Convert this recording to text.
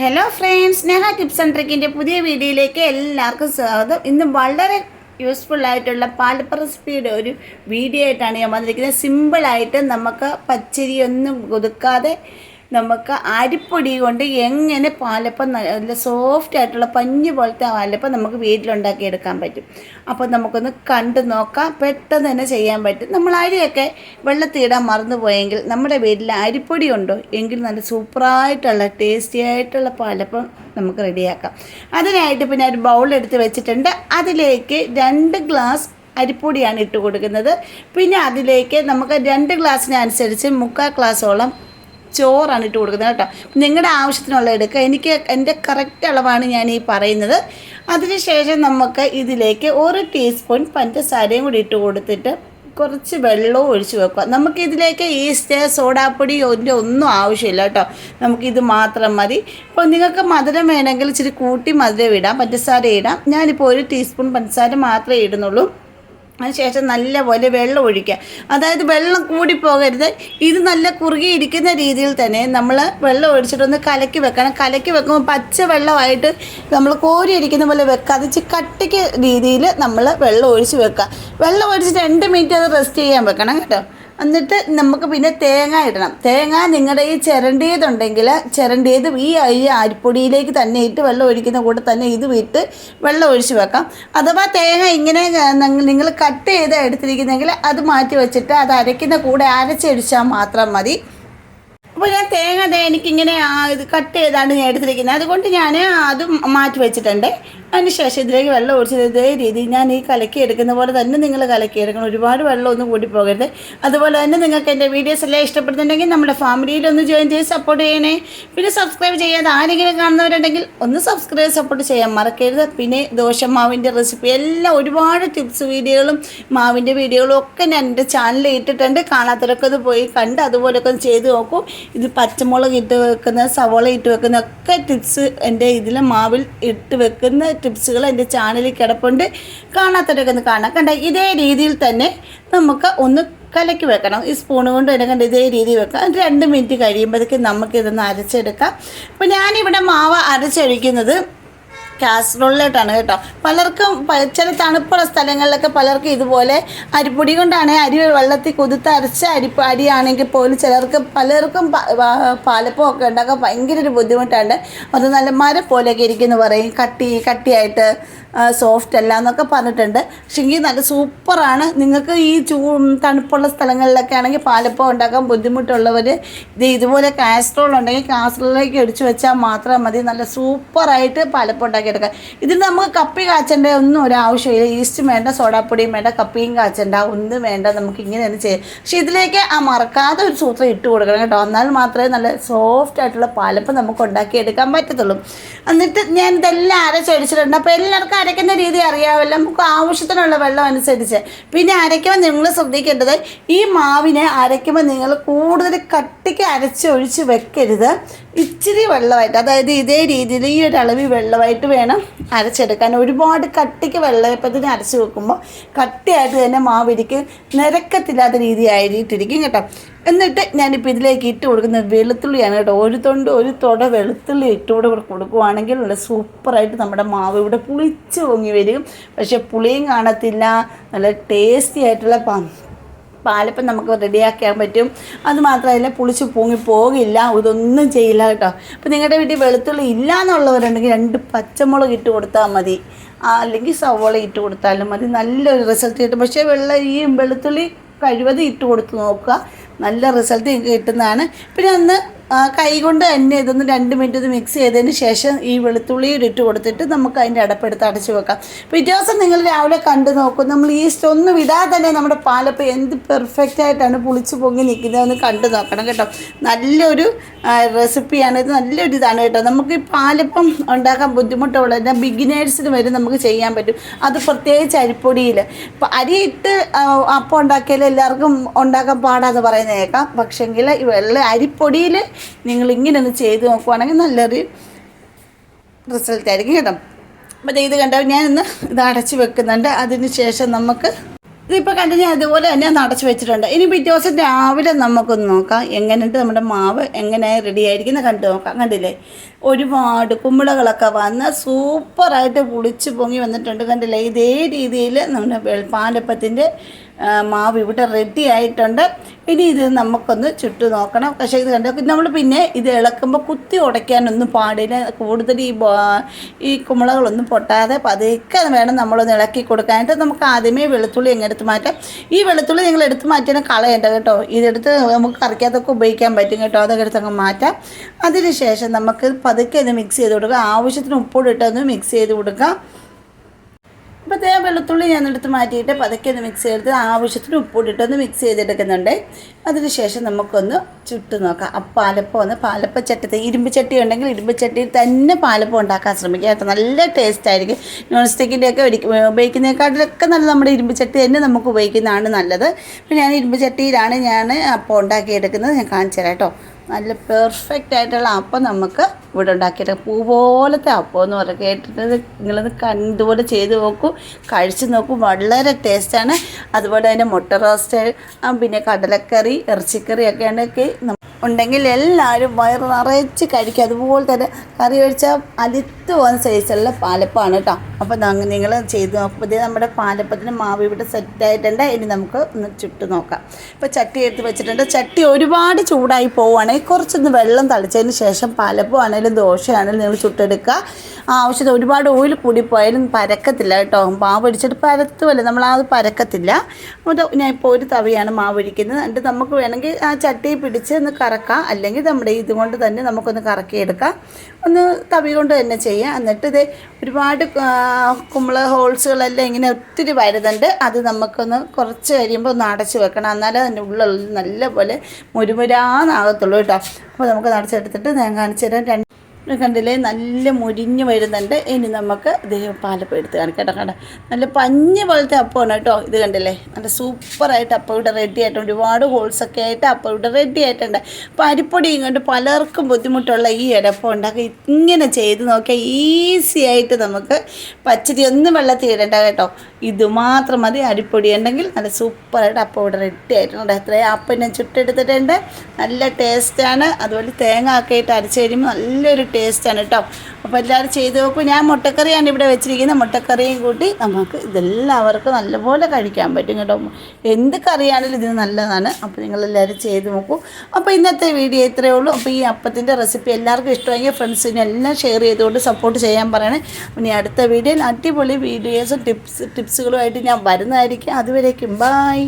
Hello friends Sneha tips and ട്രിക്കിന്റെ പുതിയ വീഡിയോയിലേക്ക് എല്ലാവർക്കും സ്വാഗതം. ഇന്ന് വളരെ യൂസ്ഫുൾ ആയിട്ടുള്ള പാലപ്പ റെസിപ്പിയുടെ ഒരു വീഡിയോ ആയിട്ടാണ് ഞാൻ വന്നിരിക്കുന്നത്. സിമ്പിളായിട്ട് നമുക്ക് പച്ചരിയൊന്നും ഒതുക്കാതെ നമുക്ക് അരിപ്പൊടി കൊണ്ട് എങ്ങനെ പാലപ്പം നല്ല സോഫ്റ്റ് ആയിട്ടുള്ള പഞ്ഞ് പോലത്തെ പാലപ്പം നമുക്ക് വീട്ടിലുണ്ടാക്കി എടുക്കാൻ പറ്റും. അപ്പോൾ നമുക്കൊന്ന് കണ്ടു നോക്കാം. പെട്ടെന്ന് തന്നെ ചെയ്യാൻ പറ്റും. നമ്മൾ അരിയൊക്കെ വെള്ളത്തിയിടാൻ മറന്നു പോയെങ്കിൽ നമ്മുടെ വീട്ടിൽ അരിപ്പൊടി ഉണ്ടോ? എങ്കിൽ നല്ല സൂപ്പറായിട്ടുള്ള ടേസ്റ്റി ആയിട്ടുള്ള പാലപ്പം നമുക്ക് റെഡിയാക്കാം. അതിനായിട്ട് പിന്നെ ഒരു ബൗൾ എടുത്ത് വെച്ചിട്ടുണ്ട്. അതിലേക്ക് രണ്ട് ഗ്ലാസ് അരിപ്പൊടിയാണ് ഇട്ട് കൊടുക്കുന്നത്. പിന്നെ അതിലേക്ക് നമുക്ക് രണ്ട് ഗ്ലാസ്സിനനുസരിച്ച് മുക്കാൽ ഗ്ലാസോളം ചോറാണ് ഇട്ട് കൊടുക്കുന്നത് കേട്ടോ. നിങ്ങളുടെ ആവശ്യത്തിനുള്ള എടുക്കുക എനിക്ക് എന്റെ കറക്റ്റ് അളവാണ് ഞാൻ ഈ പറയുന്നത് അതിനുശേഷം നമുക്ക് ഇതിലേക്ക് ഒരു ടീസ്പൂൺ പഞ്ചസാരയും കൂടി ഇട്ട് കൊടുത്തിട്ട് കുറച്ച് വെള്ളവും ഒഴിച്ച് വെക്കുക. നമുക്ക് ഇതിലേക്ക് ഈസ്റ്റ് സോഡാപ്പൊടി ഒന്റെ ഒന്നും ആവശ്യമില്ല കേട്ടോ. നമുക്കിത് മാത്രം മതി. ഇപ്പോൾ നിങ്ങൾക്ക് മധുരം വേണമെങ്കിൽ ഇച്ചിരി കൂട്ടി മധുരം ഇടാം പഞ്ചസാര ഇടാം. ഞാനിപ്പോൾ ഒരു ടീസ്പൂൺ പഞ്ചസാര മാത്രമേ ഇടുന്നുള്ളൂ. അതിനുശേഷം നല്ല നല്ലപോലെ വെള്ളം ഒഴിക്കുക. അതായത് വെള്ളം കൂടി പോകരുത് ഇത് നല്ല കുറുകി ഇരിക്കുന്ന രീതിയിൽ തന്നെ നമ്മൾ വെള്ളം ഒഴിച്ചിട്ടൊന്ന് കലക്കി വെക്കണം. കലക്കി വെക്കുമ്പോൾ പച്ച വെള്ളമായിട്ട് നമ്മൾ കോരി ഇരിക്കുന്ന പോലെ വെക്കാതെ അത് കട്ടിക്ക് രീതിയിൽ നമ്മൾ വെള്ളം ഒഴിച്ച് വെക്കുക. വെള്ളം ഒഴിച്ച് രണ്ട് മിനിറ്റ് അത് റെസ്റ്റ് ചെയ്യാൻ വെക്കണം കേട്ടോ. എന്നിട്ട് നമുക്ക് പിന്നെ തേങ്ങ ഇടണം. തേങ്ങ നിങ്ങളുടെ ഈ ചിരണ്ടിയതുണ്ടെങ്കിൽ ചിരണ്ടിയത് ഈ ഈ അരിപ്പൊടിയിലേക്ക് തന്നെ ഇട്ട് വെള്ളം ഒഴിക്കുന്ന കൂടെ തന്നെ ഇത് വിട്ട് വെള്ളം ഒഴിച്ച് വെക്കാം. അഥവാ തേങ്ങ ഇങ്ങനെ നിങ്ങൾ കട്ട് ചെയ്ത് എടുത്തിരിക്കുന്നെങ്കിൽ അത് മാറ്റി വെച്ചിട്ട് അത് അരയ്ക്കുന്ന കൂടെ അരച്ചൊഴിച്ചാൽ മാത്രം മതി. അപ്പോൾ ഞാൻ തേങ്ങ ദേ എനിക്കിങ്ങനെ ഇത് കട്ട് ചെയ്താണ് ഞാൻ എടുത്തിരിക്കുന്നത്. അതുകൊണ്ട് ഞാൻ അത് മാറ്റി വെച്ചിട്ടുണ്ട്. അതിന് ശേഷം ഇതിലേക്ക് വെള്ളം ഒഴിച്ചത് ഇതേ രീതിയിൽ ഞാൻ ഈ കലക്കി എടുക്കുന്ന പോലെ തന്നെ നിങ്ങൾ കലക്കി എടുക്കണം. ഒരുപാട് വെള്ളം ഒന്നും കൂടി പോകരുത്. അതുപോലെ തന്നെ നിങ്ങൾക്ക് എന്റെ വീഡിയോസ് എല്ലാം ഇഷ്ടപ്പെടുന്നുണ്ടെങ്കിൽ നമ്മുടെ ഫാമിലിയിൽ ഒന്ന് ജോയിൻ ചെയ്ത് സപ്പോർട്ട് ചെയ്യണേ. പിന്നെ സബ്സ്ക്രൈബ് ചെയ്യാതെ ആരെങ്കിലും കാണുന്നവരുണ്ടെങ്കിൽ ഒന്ന് സബ്സ്ക്രൈബ് സപ്പോർട്ട് ചെയ്യാൻ മറക്കരുത്. പിന്നെ ദോശമാവിന്റെ റെസിപ്പി എല്ലാം ഒരുപാട് ടിപ്സ് വീഡിയോകളും മാവിന്റെ വീഡിയോകളും ഒക്കെ ഞാൻ എന്റെ ചാനലിൽ ഇട്ടിട്ടുണ്ട്. കാണാത്തവരൊക്കെ അത് പോയി കണ്ട് അതുപോലൊക്കെ ഒന്ന് ചെയ്ത് നോക്കൂ. ഇത് പച്ചമുളക് ഇട്ട് വെക്കുന്ന സവോള ഇട്ട് വെക്കുന്ന ഒക്കെ ടിപ്സ് എന്റെ ഇതിൽ മാവിൽ ഇട്ട് വെക്കുന്ന ടിപ്സുകൾ എന്റെ ചാനലിൽ കിടപ്പുണ്ട്. കാണാത്തവരൊക്കെ ഒന്ന് കാണാം. കണ്ട? ഇതേ രീതിയിൽ തന്നെ നമുക്ക് ഒന്ന് കലക്കി വെക്കണം. ഈ സ്പൂൺ കൊണ്ട് തന്നെ കണ്ട്? ഇതേ രീതിയിൽ വെക്കാം രണ്ട് മിനിറ്റ് കഴിയുമ്പോഴത്തേക്കും നമുക്കിതൊന്ന് അരച്ചെടുക്കാം. അപ്പോൾ ഞാനിവിടെ മാവ് അരച്ചൊഴിക്കുന്നത് കാസറോളിലോട്ടാണ് കേട്ടോ. പലർക്കും ചില തണുപ്പുള്ള സ്ഥലങ്ങളിലൊക്കെ പലർക്കും ഇതുപോലെ അരിപ്പൊടി കൊണ്ടാണ് അരി വെള്ളത്തിൽ കുതിർത്ത് അരച്ച അരി അരിയാണെങ്കിൽ പോലും ചിലർക്ക് പലർക്കും പാലപ്പം ഒക്കെ ഉണ്ടാക്കാൻ ഭയങ്കര ഒരു ബുദ്ധിമുട്ടാണ്. അത് നല്ല മരം പോലെയൊക്കെ ഇരിക്കുന്നു പറയും. കട്ടി കട്ടിയായിട്ട് സോഫ്റ്റ് അല്ല എന്നൊക്കെ പറഞ്ഞിട്ടുണ്ട്. പക്ഷേ എങ്കിൽ നല്ല സൂപ്പറാണ്. നിങ്ങൾക്ക് ഈ ചൂ തണുപ്പുള്ള സ്ഥലങ്ങളിലൊക്കെ ആണെങ്കിൽ പാലപ്പം ഉണ്ടാക്കാൻ ബുദ്ധിമുട്ടുള്ളവർ ഇത് ഇതുപോലെ കാസറോൾ ഉണ്ടെങ്കിൽ കാസറോളിലേക്ക് അടിച്ചു വെച്ചാൽ മാത്രം മതി. നല്ല സൂപ്പറായിട്ട് പാലപ്പം ഉണ്ടാക്കിയെടുക്കാം ഇതിന് നമുക്ക് കപ്പി കാച്ചേണ്ട ഒന്നും ഒരു ആവശ്യമില്ല ഈസ്റ്റും വേണ്ട സോഡാപ്പൊടിയും വേണ്ട കപ്പിയും കാച്ചേണ്ട ഒന്നും വേണ്ട. നമുക്ക് ഇങ്ങനെ തന്നെ ചെയ്യാം. പക്ഷേ ഇതിലേക്ക് ആ മറക്കാതെ ഒരു സൂത്രം ഇട്ട് കൊടുക്കണം കേട്ടോ. എന്നാൽ മാത്രമേ നല്ല സോഫ്റ്റ് ആയിട്ടുള്ള പാലപ്പം നമുക്ക് ഉണ്ടാക്കിയെടുക്കാൻ പറ്റത്തുള്ളൂ. എന്നിട്ട് ഞാൻ ഇതെല്ലാം അരച്ചൊഴിച്ചിട്ടുണ്ട് അപ്പോൾ എല്ലാവർക്കും അരയ്ക്കുന്ന രീതി അറിയാമല്ലോ. നമുക്ക് ആവശ്യത്തിനുള്ള വെള്ളം അനുസരിച്ച്. പിന്നെ അരയ്ക്കുമ്പോൾ നിങ്ങൾ ശ്രദ്ധിക്കേണ്ടത് ഈ മാവിനെ അരയ്ക്കുമ്പോൾ നിങ്ങൾ കൂടുതൽ കട്ടിക്ക് അരച്ചൊഴിച്ച് വെക്കരുത്. ഇച്ചിരി വെള്ളമായിട്ട് അതായത് ഇതേ രീതിയിൽ ഈ ഒരു അളവിൽ വെള്ളമായിട്ട് വേണം അരച്ചെടുക്കാൻ. ഒരുപാട് കട്ടിക്ക് വെള്ളയപ്പത്തിന് അരച്ച് വെക്കുമ്പോൾ കട്ടിയായിട്ട് തന്നെ മാവിരിക്ക് നിരക്കത്തില്ലാത്ത രീതിയായിട്ടിരിക്കും കേട്ടോ. എന്നിട്ട് ഞാനിപ്പോൾ ഇതിലേക്ക് ഇട്ട് കൊടുക്കുന്ന വെളുത്തുള്ളിയാണ് കേട്ടോ. ഒരു തൊണ്ട് ഒരു തുട വെളുത്തുള്ളി ഇട്ട് കൂടെ കൂടെ കൊടുക്കുവാണെങ്കിൽ നല്ല സൂപ്പറായിട്ട് നമ്മുടെ മാവ് ഇവിടെ പുളിച്ച് പൊങ്ങി വരും. പക്ഷേ പുളിയും കാണത്തില്ല. നല്ല ടേസ്റ്റി ആയിട്ടുള്ള പാലപ്പം നമുക്ക് റെഡിയാക്കാൻ പറ്റും. അതുമാത്രമല്ല പുളിച്ച് പൊങ്ങി പോകില്ല. ഇതൊന്നും ചെയ്യില്ല കേട്ടോ. അപ്പോൾ നിങ്ങളുടെ വീട്ടിൽ വെളുത്തുള്ളി ഇല്ല എന്നുള്ളവരുണ്ടെങ്കിൽ രണ്ട് പച്ചമുളക് ഇട്ട് കൊടുത്താൽ മതി. അല്ലെങ്കിൽ സവോള ഇട്ട് കൊടുത്താലും മതി. നല്ലൊരു റിസൾട്ട് കിട്ടും. പക്ഷേ വെള്ള ഈ വെളുത്തുള്ളി കഴിവതും ഇട്ട് കൊടുത്ത് നോക്കുക. നല്ല റിസൾട്ട് കിട്ടുന്നതാണ്. പിന്നെ ഒന്ന് ആ, കൈകൊണ്ട് തന്നെ ഇതൊന്ന് രണ്ട് മിനിറ്റ് ഇത് മിക്സ് ചെയ്തതിന് ശേഷം ഈ വെളുത്തുള്ളി ഇട്ട് കൊടുത്തിട്ട് നമുക്ക് അതിന്റെ അടപ്പെടുത്ത് അടച്ച് വെക്കാം. പിറ്റേ ദിവസം നിങ്ങൾ രാവിലെ കണ്ടു നോക്കും. നമ്മൾ ഈസ്റ്റ് ഒന്നും വിടാതെ തന്നെ നമ്മുടെ പാലപ്പം എന്ത് പെർഫെക്റ്റ് ആയിട്ടാണ് പുളിച്ച് പൊങ്ങി നിൽക്കുന്നതെന്ന് കണ്ടു നോക്കണം കേട്ടോ. നല്ലൊരു റെസിപ്പിയാണ് ഇത് നല്ലൊരു ഇതാണ് കേട്ടോ. നമുക്ക് ഈ പാലപ്പം ഉണ്ടാക്കാൻ ബുദ്ധിമുട്ടുള്ള ബിഗിനേഴ്സിന് വരെ നമുക്ക് ചെയ്യാൻ പറ്റും. അത് പ്രത്യേകിച്ച് അരിപ്പൊടിയിൽ ഇപ്പം ഇട്ട് അപ്പം ഉണ്ടാക്കിയാൽ എല്ലാവർക്കും ഉണ്ടാക്കാൻ പാടാന്ന് പറയുന്നത് കേൾക്കാം പക്ഷെങ്കിൽ ഈ വെള്ള അരിപ്പൊടിയിൽ നിങ്ങൾ ഇങ്ങനെ ഒന്ന് ചെയ്ത് നോക്കുവാണെങ്കിൽ നല്ലൊരു റിസൾട്ട് ആയിരിക്കും കേട്ടോ. അപ്പോൾ ഇത് ഞാൻ ഇന്ന് ഇത് അടച്ച് വെക്കുന്നുണ്ട്. അതിന് ശേഷം നമുക്ക് ഇതിപ്പോൾ കണ്ട് ഞാൻ അതുപോലെ തന്നെ ഒന്ന് അടച്ചു വെച്ചിട്ടുണ്ട്. ഇനി പിറ്റേ ദിവസം രാവിലെ നമുക്കൊന്ന് നോക്കാം. എങ്ങനെയുണ്ട് നമ്മുടെ മാവ്? എങ്ങനെ റെഡി ആയിരിക്കുന്നത്? കണ്ടു നോക്കാം. കണ്ടില്ലേ? ഒരുപാട് കുമ്പിളകളൊക്കെ വന്ന് സൂപ്പറായിട്ട് പുളിച്ച് പൊങ്ങി വന്നിട്ടുണ്ട്. കണ്ടില്ലേ? ഇതേ രീതിയിൽ നമ്മുടെ പാലപ്പത്തിന്റെ മാവ് ഇവിടെ റെഡി ആയിട്ടുണ്ട്. ഇനി ഇത് നമുക്കൊന്ന് ചുട്ടു നോക്കണം. പക്ഷേ ഇത് കണ്ടോ? നമ്മൾ പിന്നെ ഇത് ഇളക്കുമ്പോൾ കുത്തി ഉടയ്ക്കാനൊന്നും പാടില്ല. കൂടുതൽ ഈ ഈ കുമ്പളകളൊന്നും പൊട്ടാതെ പതുക്കെ വേണം നമ്മളൊന്ന് ഇളക്കി കൊടുക്കാനായിട്ട്. നമുക്ക് ആദ്യമേ വെളുത്തുള്ളി എങ്ങനെ എടുത്ത് മാറ്റാം. ഈ വെളുത്തുള്ളി നിങ്ങൾ എടുത്ത് മാറ്റിയാൽ കളയേണ്ട കേട്ടോ. ഇതെടുത്ത് നമുക്ക് കറിക്കകത്തൊക്കെ ഉപയോഗിക്കാൻ പറ്റും കേട്ടോ. അതൊക്കെ എടുത്ത് അങ്ങ് മാറ്റാം. അതിന് ശേഷം നമുക്ക് പതുക്കെ ഇത് മിക്സ് ചെയ്ത് കൊടുക്കുക ആവശ്യത്തിന് ഉപ്പോടിട്ടൊന്ന് മിക്സ് ചെയ്ത് കൊടുക്കാം. അപ്പോൾ തേ വെളുത്തുള്ളി ഞാൻ എടുത്ത് മാറ്റിയിട്ട് പതുക്കെ ഒന്ന് മിക്സ് ചെയ്ത് ആവശ്യത്തിന് ഉപ്പിട്ടിട്ടൊന്ന് മിക്സ് ചെയ്തെടുക്കുന്നുണ്ട്. അതിന് ശേഷം നമുക്കൊന്ന് ചുട്ട് നോക്കാം. ആ പാലപ്പം ഒന്ന് പാലപ്പ ചട്ടത്തിൽ ഇരുമ്പ് ചട്ടി ഉണ്ടെങ്കിൽ ഇരുമ്പ് ചട്ടിയിൽ തന്നെ പാലപ്പം ഉണ്ടാക്കാൻ ശ്രമിക്കുക. കേട്ടോ നല്ല ടേസ്റ്റ് ആയിരിക്കും. നോൺ സ്റ്റിക്കിന്റെയൊക്കെ ഉപയോഗിക്കുന്നതിനെക്കാട്ടിലൊക്കെ നല്ല നമ്മുടെ ഇരുമ്പ് ചട്ടി തന്നെ നമുക്ക് ഉപയോഗിക്കുന്നതാണ് നല്ലത്. അപ്പോൾ ഞാൻ ഇരുമ്പ് ചട്ടിയിലാണ് ഞാൻ അപ്പം ഉണ്ടാക്കിയെടുക്കുന്നത്. ഞാൻ കാണിച്ചു തരാം കേട്ടോ. നല്ല പെർഫെക്റ്റ് ആയിട്ടുള്ള അപ്പം നമുക്ക് ഇവിടെ ഉണ്ടാക്കിയിട്ട് പൂ പോലത്തെ അപ്പം എന്ന് പറയുക കേട്ടിട്ട് നിങ്ങളത് കണ്ടുപോലെ ചെയ്ത് നോക്കൂ കഴിച്ച് നോക്കൂ വളരെ ടേസ്റ്റാണ് അതുപോലെ തന്നെ മുട്ട റോസ്റ്റ് പിന്നെ കടലക്കറി ഇറച്ചിക്കറി ഒക്കെ ഉണ്ടെങ്കിൽ ഉണ്ടെങ്കിൽ എല്ലാവരും വയറ് നിറച്ച് കഴിക്കും അതുപോലെ തന്നെ കറി ഒഴിച്ചാൽ അലിത്ത് പോകുന്ന സൈസുള്ള പാലപ്പമാണ് കേട്ടോ. അപ്പോൾ നിങ്ങൾ ചെയ്ത് നോക്കും. പുതിയ നമ്മുടെ പാലപ്പത്തിന് മാവ് ഇവിടെ സെറ്റായിട്ടുണ്ട് ഇനി നമുക്ക് ഒന്ന് ചുട്ട് നോക്കാം. ഇപ്പോൾ ചട്ടി എടുത്ത് വെച്ചിട്ടുണ്ട്. ചട്ടി ഒരുപാട് ചൂടായി പോവുകയാണെങ്കിൽ കുറച്ചൊന്ന് വെള്ളം തളിച്ചതിന് ശേഷം പാലപ്പം ആണെങ്കിലും ദോശയാണെങ്കിലും നിങ്ങൾ ചുട്ടെടുക്കുക. ആവശ്യത്തിന് ഒരുപാട് ഓയിൽ കൂടിപ്പോയാലും പരക്കത്തില്ല കേട്ടോ. മാവ് ഒഴിച്ചിട്ട് പരത്തുമല്ല നമ്മൾ അത് പരക്കത്തില്ല. ഞാൻ ഇപ്പോൾ ഒരു തവിയാണ് മാവ് ഒഴിക്കുന്നത്. എന്നിട്ട് നമുക്ക് വേണമെങ്കിൽ ആ ചട്ടി പിടിച്ച് ഒന്ന് കറക്കാം. അല്ലെങ്കിൽ നമ്മുടെ ഇതുകൊണ്ട് തന്നെ നമുക്കൊന്ന് കറക്കിയെടുക്കാം. ഒന്ന് തവി കൊണ്ട് തന്നെ ചെയ്യാം എന്നിട്ട് ഇത് ഒരുപാട് കുമ്പള ഹോൾസുകളെല്ലാം ഇങ്ങനെ ഒത്തിരി വരുന്നുണ്ട്. അത് നമുക്കൊന്ന് കുറച്ച് കഴിയുമ്പോൾ ഒന്ന് അടച്ച് വെക്കണം. എന്നാലേ അതിന്റെ ഉള്ളിൽ നല്ലപോലെ മുരുമുരാന്നാകത്തുള്ളൂ കേട്ടോ. അപ്പോൾ നമുക്ക് അടച്ചെടുത്തിട്ട് ഞാൻ കാണിച്ചു തരാം. കണ്ടില്ലേ നല്ല മുരിഞ്ഞ് വരുന്നുണ്ട്. ഇനി നമുക്ക് ഇത് പാലപ്പം എടുത്ത് കാണിക്കാം കേട്ടോ നല്ല പഞ്ഞ് പോലത്തെ അപ്പമാണ് കേട്ടോ ഇത് കണ്ടില്ലേ. നല്ല സൂപ്പറായിട്ട് അപ്പം ഇവിടെ റെഡി ആയിട്ടുണ്ട്. ഒരുപാട് ഹോൾസൊക്കെ ആയിട്ട് അപ്പം ഇവിടെ റെഡി ആയിട്ടുണ്ട്. അപ്പോൾ അരിപ്പൊടി കൊണ്ട് പലർക്കും ബുദ്ധിമുട്ടുള്ള ഈ ഇടപ്പം ഉണ്ടാക്കി ഇങ്ങനെ ചെയ്ത് നോക്കിയാൽ ഈസി ആയിട്ട് നമുക്ക് പച്ചരി ഒന്നും വെള്ളത്തിൽ ഇടണ്ട കേട്ടോ. ഇത് മാത്രം മതി. അരിപ്പൊടി ഉണ്ടെങ്കിൽ നല്ല സൂപ്പറായിട്ട് അപ്പം ഇവിടെ റെഡി ആയിട്ടുണ്ട്. അത്രയും അപ്പം ഞാൻ ചുട്ടെടുത്തിട്ടുണ്ട്. നല്ല ടേസ്റ്റാണ് അതുപോലെ തേങ്ങ ഒക്കെ ഇട്ട് അരച്ച് കഴിയുമ്പോൾ നല്ലൊരു ടേസ്റ്റാണ് കേട്ടോ. അപ്പോൾ എല്ലാവരും ചെയ്ത് നോക്കും. ഞാൻ മുട്ടക്കറിയാണ് ഇവിടെ വെച്ചിരിക്കുന്നത്. മുട്ടക്കറിയും കൂട്ടി നമുക്ക് ഇതെല്ലാവർക്കും നല്ലപോലെ കഴിക്കാൻ പറ്റും കേട്ടോ. എന്ത് കറിയാണെങ്കിലും ഇതിന് നല്ലതാണ്. അപ്പോൾ നിങ്ങളെല്ലാവരും ചെയ്ത് നോക്കൂ. അപ്പോൾ ഇന്നത്തെ വീഡിയോ ഇത്രയേ ഉള്ളൂ. അപ്പോൾ ഈ അപ്പത്തിന്റെ റെസിപ്പി എല്ലാവർക്കും ഇഷ്ടമെങ്കിൽ ഫ്രണ്ട്സിനെ എല്ലാം ഷെയർ ചെയ്തുകൊണ്ട് സപ്പോർട്ട് ചെയ്യാൻ പറയണേ. ഇനി അടുത്ത വീഡിയോയിൽ അടിപൊളി വീഡിയോസും ടിപ്സ് ടിപ്സുകളുമായിട്ട് ഞാൻ വരുന്നതായിരിക്കും. അതുവരേക്കും. ബായ്